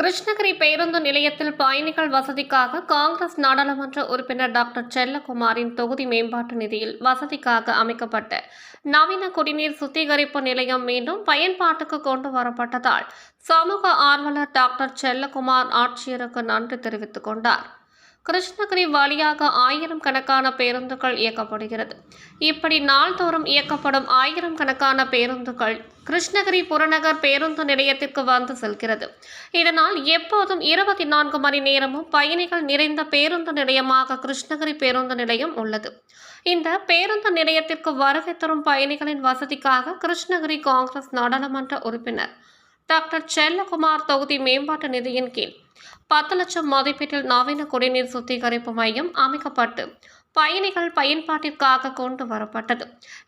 கிருஷ்ணகிரி பேருந்து நிலையத்தில் பயணிகள் வசதிக்காக காங்கிரஸ் நாடாளுமன்ற உறுப்பினர் டாக்டர் செல்லகுமாரின் தொகுதி மேம்பாட்டு நிதியில் வசதிக்காக அமைக்கப்பட்ட நவீன குடிநீர் சுத்திகரிப்பு நிலையம் மீண்டும் பயன்பாட்டுக்கு கொண்டு வரப்பட்டதால் சமூக ஆர்வலர் டாக்டர் செல்லகுமார் ஆட்சியருக்கு நன்றி தெரிவித்துக் கொண்டார். கிருஷ்ணகிரி வழியாக ஆயிரம் கணக்கான பேருந்துகள் இயக்கப்படுகிறது. இப்படி நாள்தோறும் இயக்கப்படும் ஆயிரம் கணக்கான பேருந்துகள் கிருஷ்ணகிரி புறநகர் பேருந்து நிலையத்திற்கு வந்து செல்கிறது. இதனால் எப்போதும் இருபத்தி நான்கு மணி நேரமும் பயணிகள் நிறைந்த பேருந்து நிலையமாக கிருஷ்ணகிரி பேருந்து நிலையம் உள்ளது. இந்த பேருந்து நிலையத்திற்கு வருகை தரும் பயணிகளின் வசதிக்காக கிருஷ்ணகிரி காங்கிரஸ் நாடாளுமன்ற உறுப்பினர் டாக்டர் செல்லகுமார் தொகுதி மேம்பாட்டு நிதியின் கீழ் பத்து லட்சம் மதிப்பீட்டில் நவீன குடிநீர் சுத்திகரிப்பு மையம் அமைக்கப்பட்டு பயணிகள் பயன்பாட்டிற்காக கொண்டு வரப்பட்டது.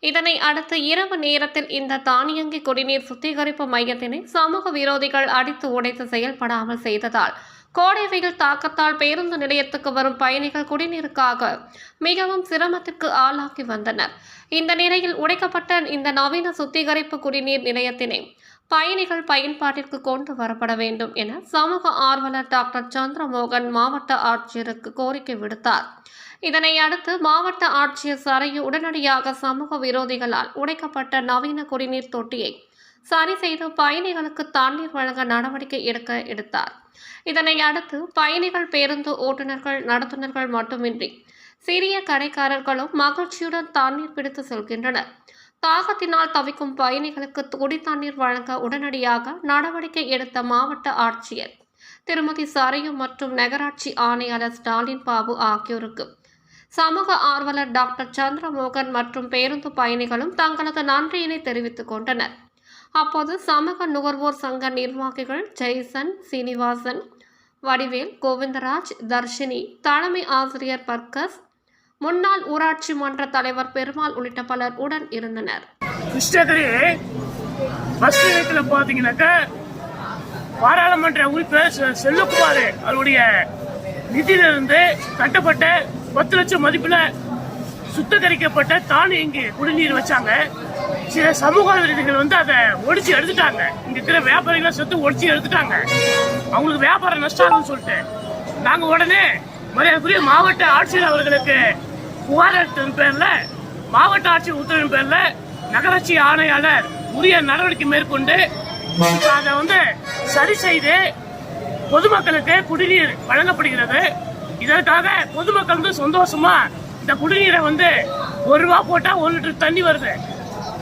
இதனை அடுத்து இரவு நேரத்தில் இந்த தானியங்கி குடிநீர் சுத்திகரிப்பு மையத்தினை சமூக விரோதிகள் அடித்து உடைத்து செயல்படாமல் செய்ததால் கோடை வெயில் தாக்கத்தால் பேருந்து நிலையத்துக்கு வரும் பயணிகள் குடிநீருக்காக மிகவும் சிரமத்திற்கு ஆளாக்கி வந்தனர். இந்த நிலையில் உடைக்கப்பட்ட இந்த நவீன சுத்திகரிப்பு குடிநீர் நிலையத்தினை பயணிகள் பயன்பாட்டிற்கு கொண்டு வரப்பட வேண்டும் என சமூக ஆர்வலர் டாக்டர் சந்திரமோகன் மாவட்ட ஆட்சியருக்கு கோரிக்கை விடுத்தார். இதனை அடுத்து மாவட்ட ஆட்சியர் சரையு உடனடியாக சமூக விரோதிகளால் உடைக்கப்பட்ட நவீன குடிநீர் தொட்டியை சரி செய்து பயணிகளுக்கு தண்ணீர் வழங்க நடவடிக்கை எடுக்க எடுத்தார். இதனை அடுத்து பயணிகள் பேருந்து ஓட்டுநர்கள் நடத்துனர்கள் மட்டுமின்றி சிறிய கடைக்காரர்களும் மகிழ்ச்சியுடன் தண்ணீர் பிடித்து செல்கின்றனர். தாகத்தினால் தவிக்கும் பயணிகளுக்கு குடி தண்ணீர் வழங்க உடனடியாக நடவடிக்கை எடுத்த மாவட்ட ஆட்சியர். திருமதி சரையு மற்றும் நகராட்சி ஆணையாளர் ஸ்டாலின் பாபு ஆகியோருக்கு. சமூக ஆர்வலர் டாக்டர் சந்திரமோகன் மற்றும் பேருந்து பயணிகளும் தங்களது நன்றியினை தெரிவித்துக் கொண்டனர். அப்போது சமூக நுகர்வோர் சங்க நிர்வாகிகள் ஜெய்சன் சீனிவாசன் வடிவேல் கோவிந்தராஜ் தர்ஷினி தலைமை ஆசிரியர் பர்கஸ் முன்னாள் ஊராட்சி மன்ற தலைவர் பெருமாள் உள்ளிட்ட பலர் உடன் இருந்தனர். கிருஷ்ணகிரி பஸ் நிலையத்தில் பார்த்தீங்கன்னாக்கா பாராளுமன்ற உறுப்பினர் செ- அவருடைய நிதியிலிருந்து கட்டப்பட்ட பத்து லட்சம் மதிப்பில் சுத்தகரிக்கப்பட்ட தானியங்கி குடிநீர் வச்சாங்க. சில சமூக விருதுகள் வந்து அதை ஒடிச்சு எடுத்துட்டாங்க. இங்க இருக்கிற வியாபாரிகளை சொத்து ஒடிச்சு எடுத்துட்டாங்க. அவங்களுக்கு வியாபாரம் நஷ்டம் ஆகும்னு சொல்லிட்டு. நாங்க உடனே மரியாதைக்குரிய மாவட்ட ஆட்சியர் அவர்களுக்கு புகார் பேரில் பேர்ல மாவட்ட ஆட்சியர் உத்தரவின் பேர்ல நகராட்சி ஆணையாளர் உரிய நடவடிக்கை மேற்கொண்டு அதை வந்து சரி செய்து பொதுமக்களுக்கு குடிநீர் வழங்கப்படுகிறது. இதற்காக பொதுமக்கள் வந்து சந்தோஷமா இந்த குடிநீரை வந்து ஒரு ரூபா போட்டா ஒரு லிட்டர் தண்ணி வருது.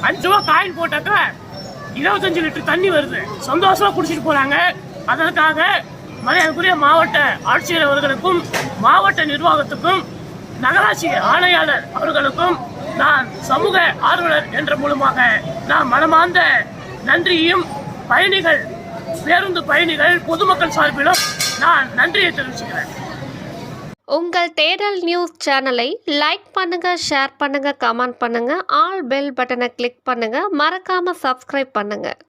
அஞ்சு ரூபா காயின் போட்டாக்க இருபத்தஞ்சு லிட்டர் தண்ணி வருது. சந்தோஷமா குடிச்சிட்டு போறாங்க. அதற்காக மரியாதைக்குரிய மாவட்ட ஆட்சியர் அவர்களுக்கும் மாவட்ட நிர்வாகத்துக்கும் நகராட்சி ஆணையாளர் அவர்களுக்கும் நான் சமூக ஆர்வலர் என்ற மூலமாக நான் மனமார்ந்த நன்றியும் பயணிகள் பேருந்து பயணிகள் பொதுமக்கள் சார்பிலும் நான் நன்றியை தெரிவிச்சுக்கிறேன். உங்கள் தேடல் நியூஸ் சேனலை லைக் பண்ணுங்க ஷேர் பண்ணுங்க கமெண்ட் பண்ணுங்க ஆல் பெல் பட்டனை கிளிக் பண்ணுங்க மறக்காம சப்ஸ்கிரைப் பண்ணுங்க.